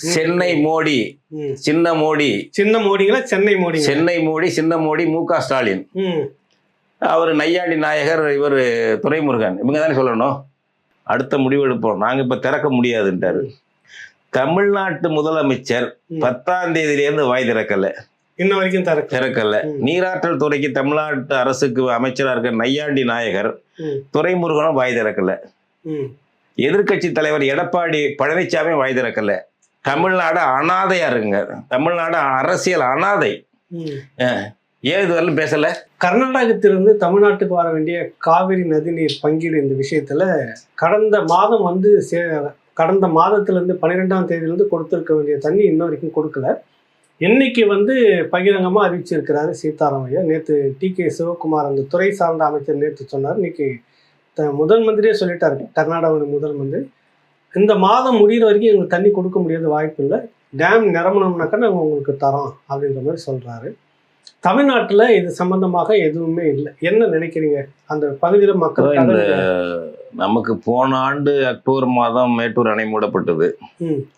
சென்னை மோடி. சின்ன மோடி. சின்ன மோடிங்களா சென்னை மோடிங்க சென்னை மோடி சின்ன மோடி மு க ஸ்டாலின். அவர் நையாண்டி நாயகர் இவர் துரைமுருகன். இவங்க தானே சொல்லணும்? அடுத்த முடிவு எடுப்போம். நாங்கள் இப்போ திறக்க முடியாதுன்ட்டாரு. தமிழ்நாட்டு முதலமைச்சர். பத்தாம் தேதியிலேருந்து வாய் திறக்கல. இன்ன வரைக்கும் திறக்கல. நீராற்றல் துறைக்கு தமிழ்நாட்டு அரசுக்கு அமைச்சராக இருக்க நையாண்டி நாயகர் ம். துரைமுருகனும் வாய் திறக்கல. ம். எதிர்க்கட்சி தலைவர் எடப்பாடி பழனிசாமி வாய் திறக்கல. தமிழ்நாடு அனாதையா இருக்குங்க தமிழ்நாடு அரசியல் அனாதை. ஏன் இது வரலும் பேசல? கர்நாடகத்திலிருந்து தமிழ்நாட்டுக்கு வர வேண்டிய காவிரி நதிநீர் பங்கீடு இந்த விஷயத்துல கடந்த மாதம் வந்து கடந்த மாதத்திலிருந்து பன்னிரெண்டாம் தேதியிலிருந்து கொடுத்திருக்க வேண்டிய தண்ணி இன்ன வரைக்கும் கொடுக்கல. இன்னைக்கு வந்து பகிரங்கமாக அறிவிச்சிருக்கிறாரு சீதாராமையா நேற்று டி கே சிவகுமார் அந்த துறை சார்ந்த அமைச்சர் நேற்று சொன்னார். இன்னைக்கு த- முதல் மந்திரியே சொல்லிட்டாரு. கர்நாடக முதல் மந்திரி. இந்த மாதம் முடிகிற வரைக்கும் எங்களுக்கு தண்ணி கொடுக்க முடியாத வாய்ப்பு இல்லை. டேம் நிரம்பணும்னாக்கா நாங்கள் உங்களுக்கு தரோம் அப்படின்ற மாதிரி சொல்றாரு. தமிழ்நாட்டுல இது சம்பந்தமாக எதுவுமே இல்லை. என்ன நினைக்கிறீங்க? அந்த பகுதியில மக்கள் இந்த நமக்கு போன ஆண்டு அக்டோபர் மாதம் மேட்டூர் அணை மூடப்பட்டது. ம்.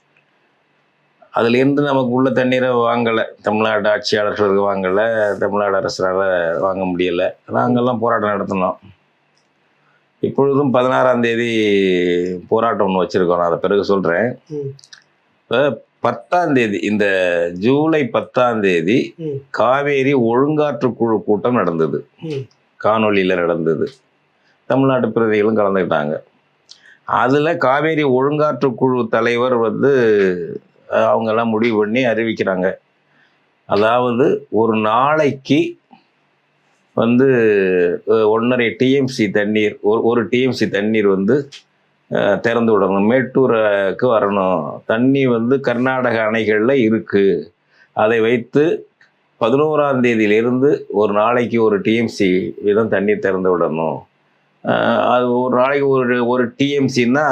அதுல இருந்து நமக்கு உள்ள தண்ணீரை வாங்கல. தமிழ்நாடு ஆட்சியாளர்களுக்கு வாங்கல. தமிழ்நாடு அரசால வாங்க முடியல. நாங்கெல்லாம் போராட்டம் நடத்தினோம். இப்பொழுதும் பதினாறாம் தேதி போராட்டம் ஒன்று வச்சிருக்கோம் நான் அதை பிறகு சொல்றேன் ம். இப்ப பத்தாம் தேதி இந்த ஜூலை பத்தாம் தேதி. காவேரி ஒழுங்காற்று குழு கூட்டம் நடந்தது. காணொலியில் நடந்தது தமிழ்நாட்டு பிரதிகளும் கலந்துக்கிட்டாங்க அதில் காவேரி ஒழுங்காற்று குழு தலைவர் வந்து அவங்கெல்லாம் முடிவு பண்ணி அறிவிக்கிறாங்க அதாவது ஒரு நாளைக்கு வந்து ஒன்றரை டிஎம்சி தண்ணீர் ஒரு ஒரு டிஎம்சி தண்ணீர் வந்து திறந்து விடணும். மேட்டூருக்கு வரணும். தண்ணி வந்து கர்நாடக அணைகளில் இருக்குது அதை வைத்து பதினோராம் தேதியிலிருந்து ஒரு நாளைக்கு ஒரு டிஎம்சி வீதம் தண்ணீர் திறந்து விடணும். அது ஒரு நாளைக்கு ஒரு ஒரு டிஎம்சின்னா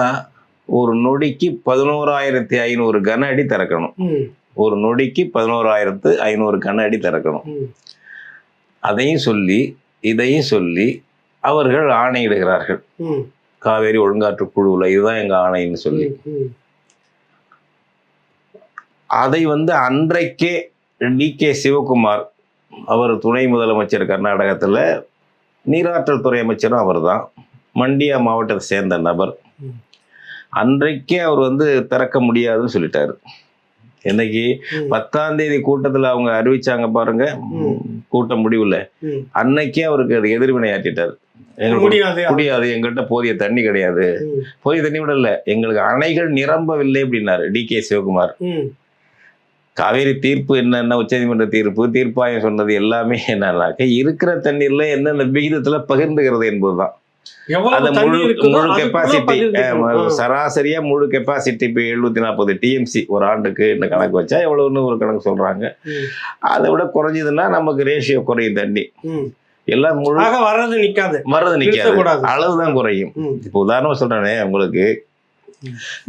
ஒரு நொடிக்கு பதினோராயிரத்தி ஐநூறு கன அடி திறக்கணும். ஒரு நொடிக்கு பதினோராயிரத்து ஐநூறு கன அடி திறக்கணும். அதையும் சொல்லி இதையும் சொல்லி அவர்கள் ஆணையிடுகிறார்கள். காவேரி ஒழுங்காற்று குழுவில் இதுதான் எங்கள் ஆணைன்னு சொல்லி. அதை வந்து அன்றைக்கே டி. கே. சிவகுமார் அவர் துணை முதலமைச்சர் கர்நாடகத்தில் நீராற்றல் துறை அமைச்சரும் அவர்தான். மண்டியா மாவட்டத்தை சேர்ந்த நபர். அன்றைக்கே அவர் வந்து திறக்க முடியாதுன்னு சொல்லிட்டாரு. என்னைக்கு பத்தாம் தேதி கூட்டத்தில் அவங்க அறிவிச்சாங்க பாருங்க. ம். கூட்ட முடிவுல. அன்னைக்கே அவருக்கு அது எதிர்வினை ஆற்றிட்டார் எங்களுக்கு முடியாது. முடியாது. எங்கள்கிட்ட போதிய தண்ணி கிடையாது. போதிய தண்ணி விட இல்லை எங்களுக்கு அணைகள் நிரம்பவில்லை அப்படின்னாரு டி கே சிவகுமார். காவேரி தீர்ப்பு என்னென்ன உச்சநீதிமன்ற தீர்ப்பு தீர்ப்பாயம் சொன்னது எல்லாமே என்னன்னாக்க இருக்கிற தண்ணீர்ல எந்தெந்த விகிதத்துல பகிர்ந்துகிறது என்பதுதான். முழு கெப்பாசிட்டி சராசரியா முழு கெப்பாசிட்டி இப்போ எழுநூத்தி நாற்பது டிஎம்சி ஒரு ஆண்டுக்கு இந்த கணக்கு வச்சா எவ்வளவுன்னு ஒரு கணக்கு சொல்றாங்க. அதை விட குறைஞ்சதுன்னா நமக்கு ரேஷியோ குறையும் தண்ணி. எல்லாம் முழு ஆக வர்றது நிக்காது. மருந்து நிக்காது. நிறுத்தக்கூடாது. அளவுதான் குறையும். இப்போ உதாரணமா சொல்றேனே உங்களுக்கு.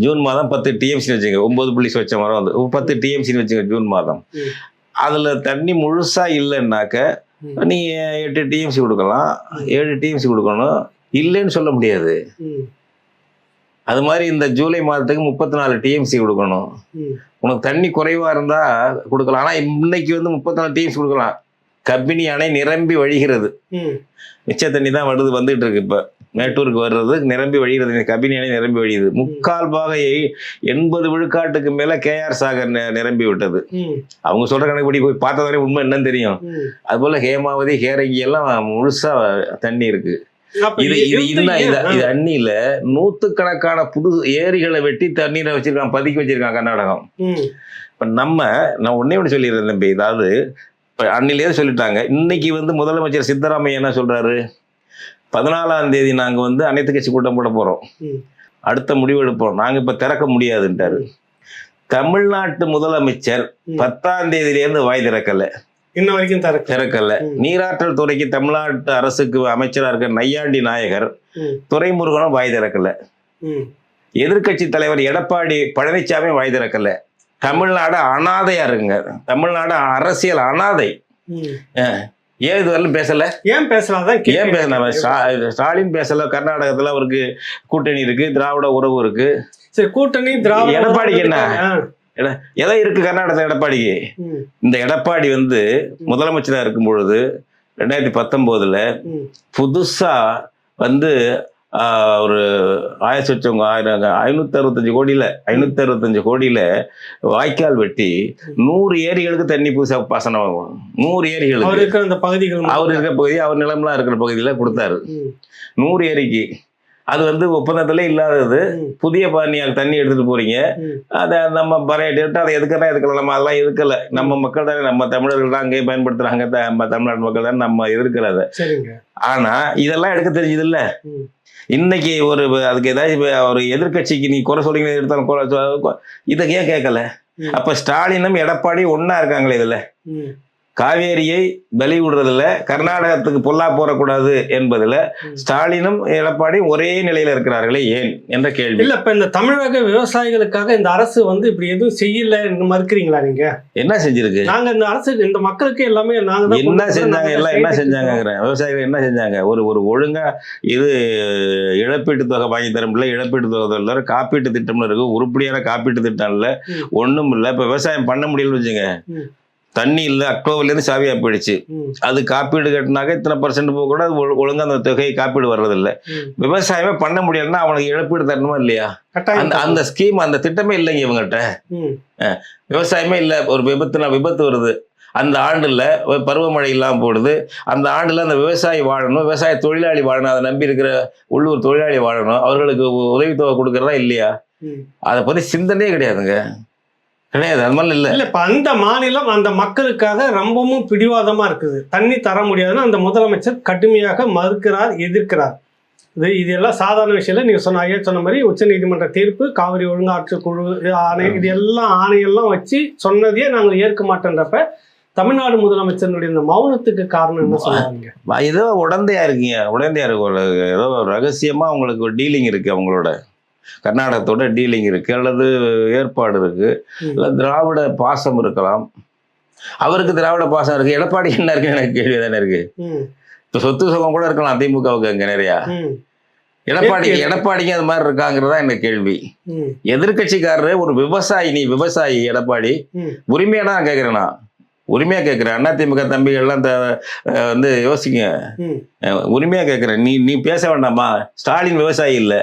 ஜூன் மாதம் பத்து டிஎம்சி வச்சுங்க ஒன்பது புள்ளி சொச்ச மரம் வந்து பத்து டிஎம்சின்னு வச்சுங்க ஜூன் மாதம். அதுல தண்ணி முழுசா இல்லைன்னாக்க. நீங்க எட்டு டிஎம்சி கொடுக்கலாம். ஏழு டிஎம்சி கொடுக்கணும். இல்லைன்னு சொல்ல முடியாது. அது மாதிரி இந்த ஜூலை மாதத்துக்கு முப்பத்தி நாலு டிஎம்சி கொடுக்கணும். உனக்கு தண்ணி குறைவா இருந்தா கொடுக்கலாம். ஆனா இன்னைக்கு வந்து முப்பத்தி நாலு டிஎம்சி கொடுக்கலாம். கபினி அணை நிரம்பி வழிகிறது. மிச்ச தண்ணி தான் வருது வந்துட்டு இருக்கு இப்ப. மேட்டூருக்கு வர்றது நிரம்பி வழிகிறது. கபினி அணை நிரம்பி வழியுது. முக்கால் பாகை எண்பது விழுக்காட்டுக்கு மேல கேஆர் சாகர் நிரம்பி விட்டது. அவங்க சொல்ற கணக்குப்படி போய் பார்த்ததானே உண்மை என்னன்னு தெரியும். அதுபோல ஹேமாவதி ஹேரங்கி எல்லாம் முழுசா தண்ணி இருக்கு. இது இது அண்ணில நூத்துக்கணக்கான புது ஏரிகளை வெட்டி தண்ணீரை வச்சிருக்கான் பதுக்கி வச்சிருக்கான் கர்நாடகம். இப்ப நம்ம நான் ஒன்னே ஒன்று சொல்லிடுறேன் தம்பி அதாவது அன்னிலேயே சொல்லிட்டாங்க. இன்னைக்கு வந்து முதலமைச்சர் சித்தராமையா என்ன சொல்றாரு? பதினாலாம் தேதி நாங்க வந்து அனைத்து கட்சி கூட்டம் போட போறோம். அடுத்த முடிவு எடுப்போம். நாங்க இப்ப திறக்க முடியாதுன்ட்டாரு. தமிழ்நாட்டு முதலமைச்சர். பத்தாம் தேதியிலேருந்து வாய் திறக்கல. இன்ன வரைக்கும் திறக்கல. நீராற்றல் துறைக்கு தமிழ்நாட்டு அரசுக்கு அமைச்சரா இருக்க நையாண்டி நாயகர் ம். துரைமுருகனும் வாய் திறக்கல. ம், எதிர்க்கட்சி தலைவர் எடப்பாடி பழனிசாமி வாய் திறக்கல. தமிழ்நாடு அனாதையா இருக்குங்க தமிழ்நாடு அரசியல் அனாதை. ஏன் இது வரலும் பேசல? ஏன் பேசலாதான் ஏன் கேட்கிறேன். பேசல? ஸ்டா- ஸ்டாலின் பேசல கர்நாடகத்துல அவருக்கு கூட்டணி இருக்கு திராவிட உறவு இருக்கு. சரி கூட்டணி திராவிட எடப்பாடிக்கு என்ன? எதை இருக்கு கர்நாடகத்தில் எடப்பாடிக்கு? இந்த எடப்பாடி வந்து முதலமைச்சராக இருக்கும் பொழுது ரெண்டாயிரத்தி பத்தொம்போதுல புதுசா வந்து ஒரு ஆயிரத்தி சொச்சவங்க ஆயிரம் ஐநூத்தி அறுபத்தஞ்சு கோடியில ஐநூத்தி அறுபத்தஞ்சு கோடியில வாய்க்கால் வெட்டி நூறு ஏரிகளுக்கு தண்ணி புதுசா பாசனம் ஆகும். நூறு ஏரிகளுக்கு. இருக்கிற அந்த பகுதிகள் அவர் இருக்கிற பகுதி அவர் நிலம்லாம் இருக்கிற பகுதியில கொடுத்தாரு. நூறு ஏரிக்கு. அது வந்து ஒப்பந்தத்திலே இல்லாதது. புதிய பாணியால் தண்ணி எடுத்துட்டு போறீங்க. அதை நம்ம பறையிட்டு அதை எதுக்கறா எதுக்கல நம்ம அதெல்லாம் எதுக்கல நம்ம மக்கள் தானே நம்ம தமிழர்கள் தான் அங்கேயே பயன்படுத்துறாங்க. நம்ம தமிழ்நாட்டு மக்கள் தான் நம்ம சரிங்க. ஆனா இதெல்லாம் எடுக்க தெரிஞ்சது இல்ல. இன்னைக்கு ஒரு அதுக்கு ஏதாச்சும் ஒரு எதிர்க்கட்சிக்கு நீ குறை சொல்றீங்க எடுத்தாலும் குறை இதை ஏன் கேட்கல. அப்ப ஸ்டாலினும் எடப்பாடி ஒண்ணா இருக்காங்களே இதுல. காவேரியை பலி விடுறதுல கர்நாடகத்துக்கு பொல்லா போறக்கூடாது என்பதுல. ஸ்டாலினும் எடப்பாடியும் ஒரே நிலையில இருக்கிறார்களே ஏன் என்ற கேள்வி. இல்ல இப்ப இந்த தமிழக விவசாயிகளுக்காக இந்த அரசு வந்து இப்படி எதுவும் செய்யல மறுக்கிறீங்களா நீங்க? என்ன செஞ்சிருக்கு? நாங்க இந்த அரசு இந்த மக்களுக்கு எல்லாமே நாங்க என்ன செஞ்சாங்க? எல்லாம் என்ன நாங்க செஞ்சாங்க விவசாயிகள் என்ன செஞ்சாங்க? ஒரு ஒரு ஒழுங்கா இது இழப்பீட்டு தொகை வாங்கி தர முடியல இழப்பீட்டு தொகை தரல காப்பீட்டு திட்டம்னு இருக்கு. உருப்படியான காப்பீட்டு திட்டம் இல்ல. ம். ஒண்ணும் இல்ல. இப்ப விவசாயம் பண்ண முடியலன்னு வச்சுங்க. தண்ணி இல்ல அக்டோபர்ல இருந்து சாவியா போயிடுச்சு அது காப்பீடு கட்டினாக்க இத்தனை பர்சன்ட் போக கூட அது ஒழு- ஒழுங்கா அந்த தொகை காப்பீடு வர்றது இல்ல ம். விவசாயமே பண்ண முடியலன்னா அவனுக்கு இழப்பீடு தரணுமா இல்லையா? அந்த அந்த ஸ்கீம் அந்த திட்டமே இல்லைங்க இவங்ககிட்ட விவசாயமே இல்லை ஒரு விபத்துனா விபத்து வருது. அந்த ஆண்டுல ஒரு பருவமழை இல்லாமல் போடுது. அந்த ஆண்டுல அந்த விவசாயி வாழணும் விவசாய தொழிலாளி வாழணும். அதை நம்பி இருக்கிற உள்ளூர் தொழிலாளி வாழணும். அவர்களுக்கு உதவித்தொகை கொடுக்கறதா இல்லையா. அதை பத்தி சிந்தனையே கிடையாதுங்க. கிடையாது அது மாதிரி இல்லை. இல்ல இப்ப அந்த மாநிலம் அந்த மக்களுக்காக ரொம்பவும் பிடிவாதமா இருக்குது. தண்ணி தர முடியாதுன்னு அந்த முதலமைச்சர் கடுமையாக மறுக்கிறார் எதிர்க்கிறார். இது இது எல்லாம் சாதாரண விஷயம் நீங்க சொன்ன ஐயா சொன்ன மாதிரி உச்ச நீதிமன்ற தீர்ப்பு காவிரி ஒழுங்காற்று குழு ஆணை இது எல்லாம் ஆணையெல்லாம் வச்சு சொன்னதையே நாங்கள் ஏற்க மாட்டேன்றப்ப தமிழ்நாடு முதலமைச்சருடைய இந்த மௌனத்துக்கு காரணம் என்ன சொல்லுவாங்க? ஏதோ உடந்தையா இருக்கீங்க. உடந்தையா இருக்கு ஏதோ ரகசியமா உங்களுக்கு ஒரு டீலிங் இருக்கு அவங்களோட. கர்நாடகத்தோட டீலிங் இருக்கு அல்லது ஏற்பாடு இருக்கு ம். இல்ல திராவிட பாசம் இருக்கலாம். அவருக்கு திராவிட பாசம் இருக்கு எடப்பாடி என்ன இருக்கு எனக்கு கேள்வி தானே இருக்கு. ம், இப்ப சொத்து சுகம் கூட இருக்கலாம் திமுகவுக்கு அங்க நிறையா. எடப்பாடி இருக்கு. எடப்பாடிக்கு அது மாதிரி இருக்காங்கிறதா எனக்கு கேள்வி? ம், எதிர்க்கட்சிக்காரரு ஒரு விவசாயி நீ விவசாயி எடப்பாடி. உரிமையா தான் கேட்கிறேன் நான் உரிமையா கேட்கிறேன் அண்ணா திமுக தம்பிகள்லாம் வந்து யோசிங்க. உரிமையா கேட்கிறேன் நீ நீ பேச வேண்டாமா? ஸ்டாலின் விவசாயி இல்ல.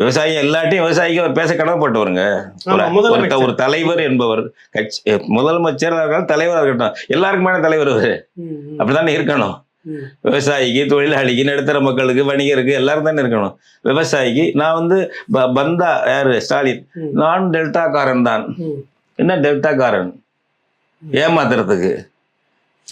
விவசாயி எல்லாட்டையும் விவசாயிக்கு பேச கடமைப்பட்டவருங்க. ஒருத்த- ஒரு தலைவர் என்பவர். கட்சி முதலமைச்சராக இருக்கட்டும் தலைவராக இருக்கட்டும். எல்லாருக்கும் மேல தலைவர் அவரு அப்படித்தானே இருக்கணும். விவசாயிக்கு தொழிலாளிக்கு நடுத்தர மக்களுக்கு வணிகருக்கு எல்லாரும் தானே இருக்கணும். விவசாயிக்கு நான் வந்து பந்தா யாரு? ஸ்டாலின். நான் டெல்டாக்காரன் தான். என்ன டெல்டாக்காரன்? ஏமாத்துறதுக்கு.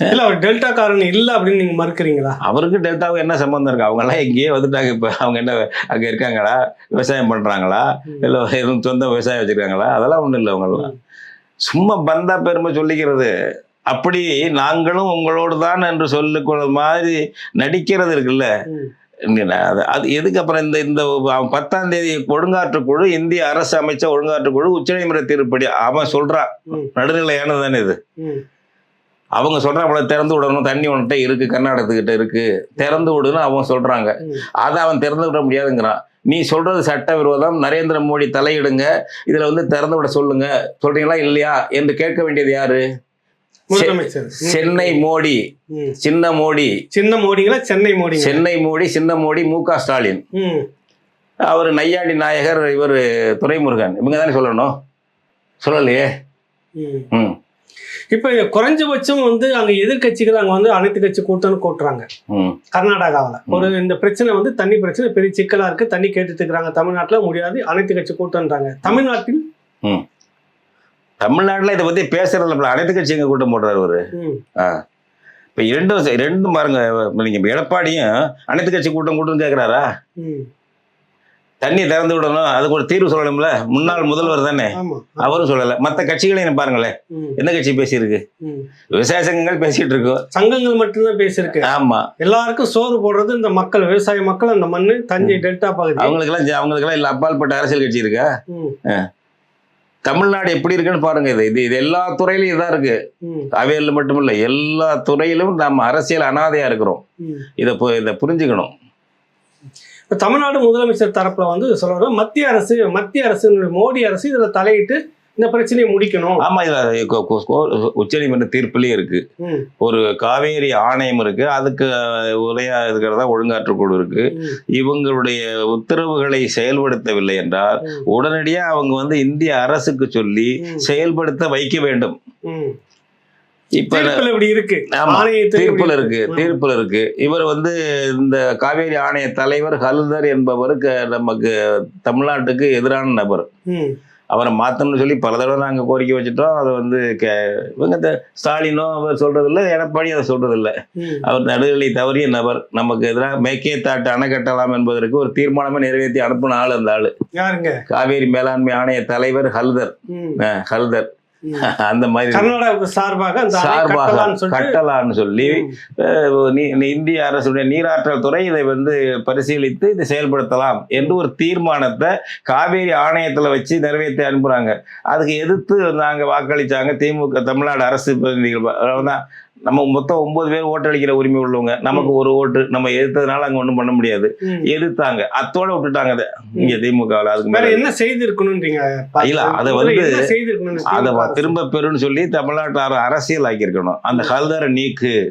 இல்ல அவர் டெல்டா காரன் இல்ல அப்படின்னு நீங்க மறுக்கிறீங்களா? அவருக்கு டெல்டாவுக்கு என்ன சம்பந்தம் இருக்கு? அவங்க எல்லாம் எங்கேயே வந்துட்டாங்க இப்ப. அவங்க என்ன அங்க இருக்காங்களா? விவசாயம் பண்றாங்களா. இல்ல சொந்த விவசாயம் வச்சிருக்காங்களா? அதெல்லாம் ஒண்ணும் இல்லை அவங்க எல்லாம். சும்மா பந்தா பெருமை சொல்லிக்கிறது. அப்படி நாங்களும் உங்களோடு தான் என்று சொல்லிக்கொள்ள மாதிரி நடிக்கிறது இருக்குல்ல. அது எதுக்கு அப்புறம் இந்த இந்த பத்தாம் தேதி ஒழுங்காற்று குழு இந்திய அரசு அமைச்ச ஒழுங்காற்று குழு உச்சநீதிமன்ற தீர்ப்படி அவன் சொல்றான். நடுநிலையானது தானே இது. அவங்க சொல்றான் திறந்து விடணும் தண்ணி உன்கிட்ட இருக்கு கர்நாடகத்துக்கிட்ட இருக்கு. திறந்து விடுன்னு அவன் சொல்றாங்க. ம். அதை அவன் திறந்து விட முடியாதுங்கிறான். நீ சொல்றது சட்ட விரோதம். நரேந்திர மோடி தலையிடுங்க. இதுல வந்து திறந்து விட சொல்லுங்க. சொல்றீங்களா இல்லையா? என்று கேட்க வேண்டியது யாரு. சென்னை மோடி. சின்ன மோடி. சின்ன மோடிங்களா சென்னை மோடிங்க சென்னை மோடி சின்ன மோடி மு க ஸ்டாலின். அவர் நையாண்டி நாயகர் இவர் துரைமுருகன். இவங்க தானே சொல்லணும்? சொல்லலையே? ம். இப்ப குறைஞ்சபட்சம் வந்து அங்க எதிர்க்கட்சிகள் அங்க வந்து அனைத்து கட்சி கூட்டம்னு கூட்டுறாங்க. ம். கர்நாடகாவில். ஒரு இந்த பிரச்சனை வந்து தண்ணி பிரச்சனை பெரிய சிக்கலா இருக்கு. தண்ணி கேட்டுட்டு இருக்கிறாங்க தமிழ்நாட்டுல முடியாது. அனைத்து கட்சி கூட்டம்ன்றாங்க. தமிழ்நாட்டில்? தமிழ்நாட்டுல இதை பத்தி பேசுறதுல இப்ப அனைத்து கட்சி எங்க கூட்டம் போடுறாரு அவரு? ம். இப்ப இரண்டும் ரெண்டும் பாருங்க. இப்ப நீங்க இப்ப எடப்பாடியும் அனைத்து கட்சி கூட்டம் கூட்டம் கேக்குறாரா? ம். தண்ணி திறந்து விடணும். அதுக்கு ஒரு தீர்வு சொல்லணும்ல? முன்னாள் முதல்வர் தானே? அவரும் சொல்லல. மத்த கட்சிகளையும் பாருங்களேன். எந்த கட்சி பேசியிருக்கு. விவசாய சங்கங்கள் பேசிட்டு இருக்கோம் சங்கங்கள் மட்டும்தான் பேசியிருக்கு. ஆமா. எல்லாருக்கும் சோறு போடுறது இந்த மக்கள் விவசாய மக்கள் அந்த மண்ணு தஞ்சை டெல்டா பகுதி. அவங்களுக்கு எல்லாம் அவங்களுக்கு எல்லாம் இல்ல அப்பால்பட்ட அரசியல் கட்சி இருக்கா. தமிழ்நாடு எப்படி இருக்குன்னு பாருங்க. இது இது இது எல்லா துறையிலும் இதான் இருக்கு. அவையில் மட்டும் இல்ல எல்லா துறையிலும் நம்ம அரசியல் அனாதையா இருக்கிறோம். இதை இதை புரிஞ்சுக்கணும். தமிழ்நாடு முதலமைச்சர் தரப்புல வந்து சொல்றாங்க மத்திய அரசு மத்திய அரசு மோடி அரசு இதுல தலையிட்டு இந்த பிரச்சனையை முடிக்கணும். ஆமா இதுல உச்சநீதிமன்ற தீர்ப்புலயே இருக்கு. ஒரு காவேரி ஆணையம் இருக்கு அதுக்கு உரையா இருக்கிறதா ஒழுங்காற்றுக்குழு இருக்கு. இவங்களுடைய உத்தரவுகளை செயல்படுத்தவில்லை என்றால் ம், உடனடியா அவங்க வந்து இந்திய அரசுக்கு சொல்லி செயல்படுத்த வைக்க வேண்டும் ம். இப்ப தீர்ப்புல இப்படி இருக்கு. தீர்ப்புல இருக்கு. தீர்ப்புல இருக்கு. இவர் வந்து இந்த காவேரி ஆணைய தலைவர் ஹல்தர் என்பவருக்கு நமக்கு தமிழ்நாட்டுக்கு எதிரான நபர். அவரை மாத்தணும்னு சொல்லி பல தடவை நாங்க கோரிக்கை வச்சுட்டோம். அதை வந்து கே- இவங்க இந்த ஸ்டாலினோ அவர் சொல்றது இல்ல எடப்பாடி அதை சொல்றது இல்ல ம், அவர் நடுநிலை தவறிய நபர். நமக்கு எதிராக மேக்கே தாட்டு அணை கட்டலாம் என்பதற்கு ஒரு தீர்மானமே நிறைவேற்றி அனுப்பின ஆள் அந்த ஆளு. யாருங்க? காவேரி மேலாண்மை ஆணைய தலைவர் ஹல்தர். ஹல்தர். அந்த மாதிரி கர்நாடகாவுக்கு சார்பாக கட்டலான்னு சொல்லி இந்திய அரசுடைய நீராற்றல் துறை இதை வந்து பரிசீலித்து இதை செயல்படுத்தலாம் என்று ஒரு தீர்மானத்தை காவேரி ஆணையத்துல வச்சு நிறைவேற்றி அனுப்புறாங்க. அதுக்கு எதிர்த்து நாங்க வாக்களிச்சாங்க திமுக தமிழ்நாடு அரசு பிரதிநிதிகள். நம்ம மொத்தம் ஒன்பது பேர் ஓட்டளிக்கிற உரிமை உள்ளவங்க. நமக்கு ஒரு ஓட்டு நம்ம எதிர்த்ததுனால அங்க ஒண்ணும் பண்ண முடியாது. எதிர்த்தாங்க. அத்தோட விட்டுட்டாங்க அதை. இங்க திமுக ல. அதுக்கு மேல என்ன செய்திருக்கணும்ன்றீங்க இல்ல, அதை வந்து- அதை? திரும்ப பெறுன்னு சொல்லி தமிழ்நாட்டில் அரசியல் ஆக்கியிருக்கணும். அந்த ஹல்தரை நீக்கு.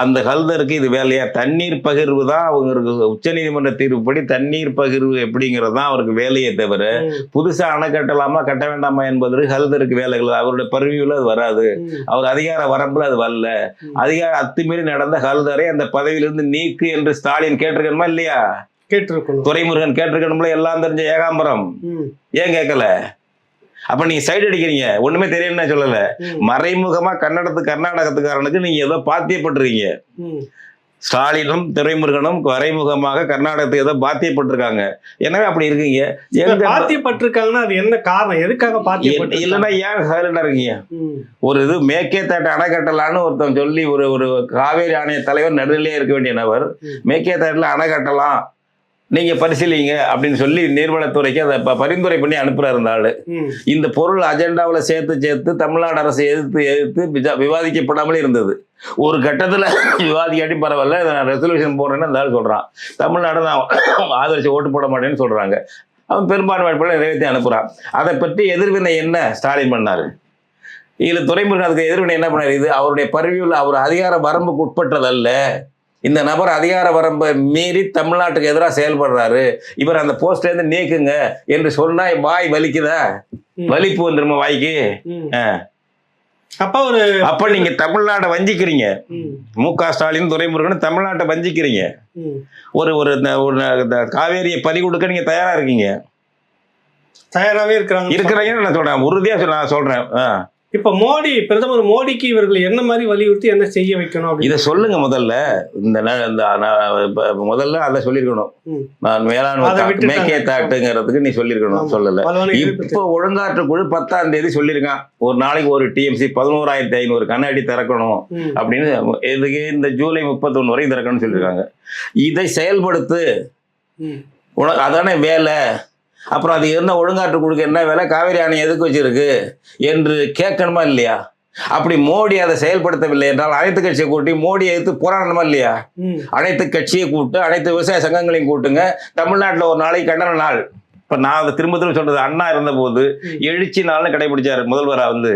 அந்த ஹல்தருக்கு இது வேலையா? தண்ணீர் பகிர்வு தான் அவங்களுக்கு உச்சநீதிமன்ற தீர்ப்புப்படி தண்ணீர் பகிர்வு எப்படிங்கிறது தான் அவருக்கு வேலையே தவிர ம், புதுசா அணை கட்டலாமா கட்ட வேண்டாமா என்பது ஹல்தருக்கு வேலைகள் அவருடைய பரிவியில் அது வராது. அவர் அதிகார வரம்புல அது வரல. அதிகார அத்துமீறி நடந்த ஹல்தரை அந்த பதவியிலிருந்து நீக்கு என்று ஸ்டாலின் கேட்டிருக்கணுமா இல்லையா? கேட்டிருக்கணும். துரைமுருகன் கேட்டிருக்கணும்ல? எல்லாம் தெரிஞ்ச ஏகாம்பரம். ஏன் கேட்கல? அப்ப நீங்க சைடு அடிக்கிறீங்க. ஒண்ணுமே தெரியலன்னு நான் சொல்லல. மறைமுகமா கன்னடத்து கர்நாடகத்துக்காரனுக்கு நீங்க ஏதோ பாத்தியப்பட்டிருக்கீங்க. ஸ்டாலினும் துரைமுருகனும் மறைமுகமாக கர்நாடகத்துக்கு ஏதோ பாத்தியப்பட்டிருக்காங்க. எனவே அப்படி இருக்கீங்க. எங்க பாத்தியப்பட்டிருக்காங்கன்னா அது என்ன காரணம்? எதுக்காக பாத்தியப்பட்டு இல்லைன்னா ஏன் சைலண்டா இருக்கீங்க ஒரு இது மேக்கே தாட்டு அணை கட்டலான்னு ஒருத்தன் சொல்லி ஒரு ஒரு காவேரி ஆணைய தலைவர் நடுநிலையே இருக்க வேண்டிய நபர். மேக்கே தாட்டுல அணை கட்டலாம் நீங்க பரிசீலிங்க அப்படின்னு சொல்லி நீர்வளத்துறைக்கு அதை பரிந்துரை பண்ணி அனுப்புறாரு இந்த ஆளு. இந்த பொருள் அஜெண்டாவில் சேர்த்து சேர்த்து தமிழ்நாடு அரசு எதிர்த்து எதிர்த்து விவாதிக்கப்படாமலே இருந்தது. ஒரு கட்டத்தில் விவாதிக்காட்டி பரவாயில்ல இதை நான் ரெசல்யூஷன் போடுறேன்னு அந்த ஆள் சொல்கிறான் தமிழ்நாடு நான் ஆதரிச்சு ஓட்டு போட மாட்டேன்னு சொல்கிறாங்க அவன் பெரும்பான்மை வேட்பாளர் நிறைவேற்றி அனுப்புகிறான் அதை பற்றி எதிர்வினை என்ன ஸ்டாலின் பண்ணார்? இதில் துறைமுருகன் அதுக்கு எதிர்வினை என்ன பண்ணார்? இது அவருடைய பரிவியில் அவர் அதிகார வரம்புக்கு உட்பட்டதல்ல. இந்த நபர் அதிகார வரம்பை மீறி தமிழ்நாட்டுக்கு எதிராக செயல்படுறாரு. இவர் அந்த போஸ்ட்ல இருந்து நீக்குங்க என்று சொன்னா வாய் வலிக்குதா? வலிப்பு வந்துருமா வாய்க்கு. அப்ப ஒரு அப்ப நீங்க தமிழ்நாட்டை வஞ்சிக்கிறீங்க. ம், க ஸ்டாலின் துரைமுருகன் தமிழ்நாட்டை வஞ்சிக்கிறீங்க. ஒரு ஒரு காவேரியை பறி கொடுக்க நீங்க தயாரா இருக்கீங்க? தயாராவே இருக்கிறாங்க. இருக்கிறீங்கன்னு நான் சொல்றேன். உறுதியா நான் சொல்றேன். இப்ப மோடி பிரதமர் மோடிக்கு இவர்கள் என்ன மாதிரி வலியுறுத்தி என்ன செய்ய வைக்கணும் இதை சொல்லுங்க முதல்ல. இந்த முதல்ல அதை சொல்லியிருக்கணும். ம். நான் விட்டுட்டாங்க. மேக்கே தாட்டுங்கிறதுக்கு நீ சொல்லியிருக்கணும் ஆமா. சொல்லல. இப்போ ஒழுங்காற்று குழு பத்தாம் தேதி சொல்லியிருக்கான். ஒரு நாளைக்கு ஒரு டிஎம்சி பதினோராயிரத்தி ஐநூறு கண்ணாடி திறக்கணும் அப்படின்னு இதுக்கு இந்த ஜூலை முப்பத்தொன்று வரைக்கும் திறக்கணும்னு சொல்லியிருக்காங்க. இதை செயல்படுத்து. உனக்கு அதானே வேலை. அப்புறம் அது என்ன ஒழுங்காற்று குழுக்கு என்ன வேலை? காவேரி ஆணையம் எதுக்கு வச்சிருக்கு? என்று கேட்கணுமா இல்லையா? அப்படி மோடி அதை செயல்படுத்தவில்லை என்றால் அனைத்து கட்சியை கூட்டி மோடியை எதிர்த்து போராடணுமா இல்லையா? அனைத்து கட்சியை கூப்பிட்டு அனைத்து விவசாய சங்கங்களையும் கூட்டுங்க. தமிழ்நாட்டில் ஒரு நாளைக்கு கண்டன நாள். இப்போ நான் அதை திரும்ப திரும்ப சொல்றது அண்ணா இருந்தபோது. எழுச்சி நாள்னு கடைபிடிச்சாரு முதல்வரா வந்து.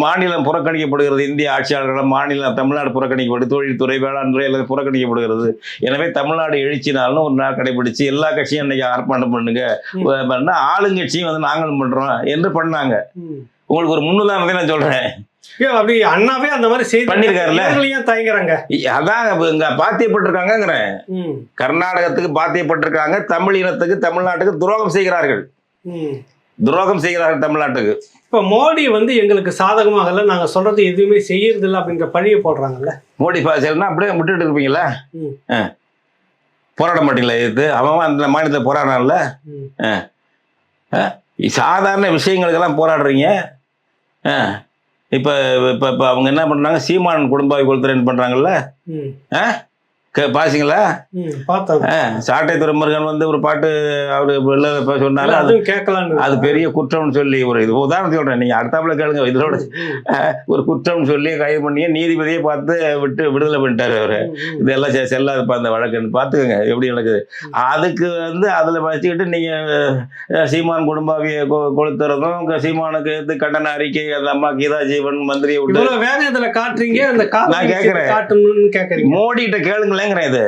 மாநிலம் புறக்கணிக்கப்படுகிறது இந்திய ஆட்சியாளர்களால் மாநிலம் தமிழ்நாடு புறக்கணிக்கப்படுது தொழில்துறை வேளாண் துறை எல்லாம் புறக்கணிக்கப்படுகிறது எனவே தமிழ்நாடு எழுச்சி நாள்னு ஒரு நாள் கடைபிடிச்சு எல்லா கட்சியும் இன்னைக்கு ஆர்ப்பாட்டம் பண்ணுங்க ம். பண்ணா ஆளுங்கட்சியும் வந்து நாங்களும் பண்றோம் என்று பண்ணாங்க. உங்களுக்கு ஒரு முன்னுதாரணத்தை நான் சொல்றேன் ஏன் அப்படி அண்ணாவே அந்த மாதிரி செய்து பண்ணிருக்காருல்ல? தயங்குறாங்க. அதான் இங்க பாத்தியப்பட்டிருக்காங்கிறேன் கர்நாடகத்துக்கு பாத்தியப்பட்டிருக்காங்க தமிழ் இனத்துக்கு தமிழ்நாட்டுக்கு துரோகம் செய்கிறார்கள். துரோகம் செய்கிறார்கள் தமிழ்நாட்டுக்கு. இப்ப மோடி வந்து எங்களுக்கு சாதகமாகல நாங்க சொல்றது எதுவுமே செய்யறது இல்லை அப்படின்ற பழிய போடுறாங்கல்ல. மோடி பாசல்னா அப்படியே விட்டுட்டு இருப்பீங்களா. போராட மாட்டீங்களா இது? அவன் அந்த மாநிலத்தில் போராடுறான்ல? சாதாரண விஷயங்களுக்கெல்லாம் போராடுறீங்க. இப்ப இப்ப இப்ப அவங்க என்ன பண்றாங்க? சீமான் குடும்பாவை கொளுத்துறேன்னு பண்றாங்கல்ல? ம், கே- பார்த்தோம். சாட்டை துறைமுருகன் வந்து ஒரு பாட்டு அவரு சொன்னாரு. அது கேட்கலான்னு அது பெரிய குற்றம்னு சொல்லி ஒரு இது. உதாரணம் சொல்றேன் நீங்க அடுத்தாப்புல கேளுங்க இதோட ஒரு குற்றம்னு சொல்லி கைது பண்ணி நீதிபதியை பார்த்து விட்டு விடுதலை பண்ணிட்டாரு அவரு. இதெல்லாம் செல்லாதுப்பா அந்த வழக்குன்னு. பார்த்துக்கோங்க எப்படி நடக்குது. அதுக்கு வந்து அதில் வச்சுக்கிட்டு நீங்கள் சீமான் குடும்பாவியை கொளுத்துறதும் சீமானுக்கு இது கண்டன அறிக்கை அந்த அம்மா கீதா ஜீவன் மந்திரியை விட்டு இவ்வளவு வேகத்துல காட்டுறீங்க அந்த நான் கேட்கிறேன். விஷயத்தை காட்டணும்னு கேக்குறீங்க. கேளுங்களேங்கிறேன் இது.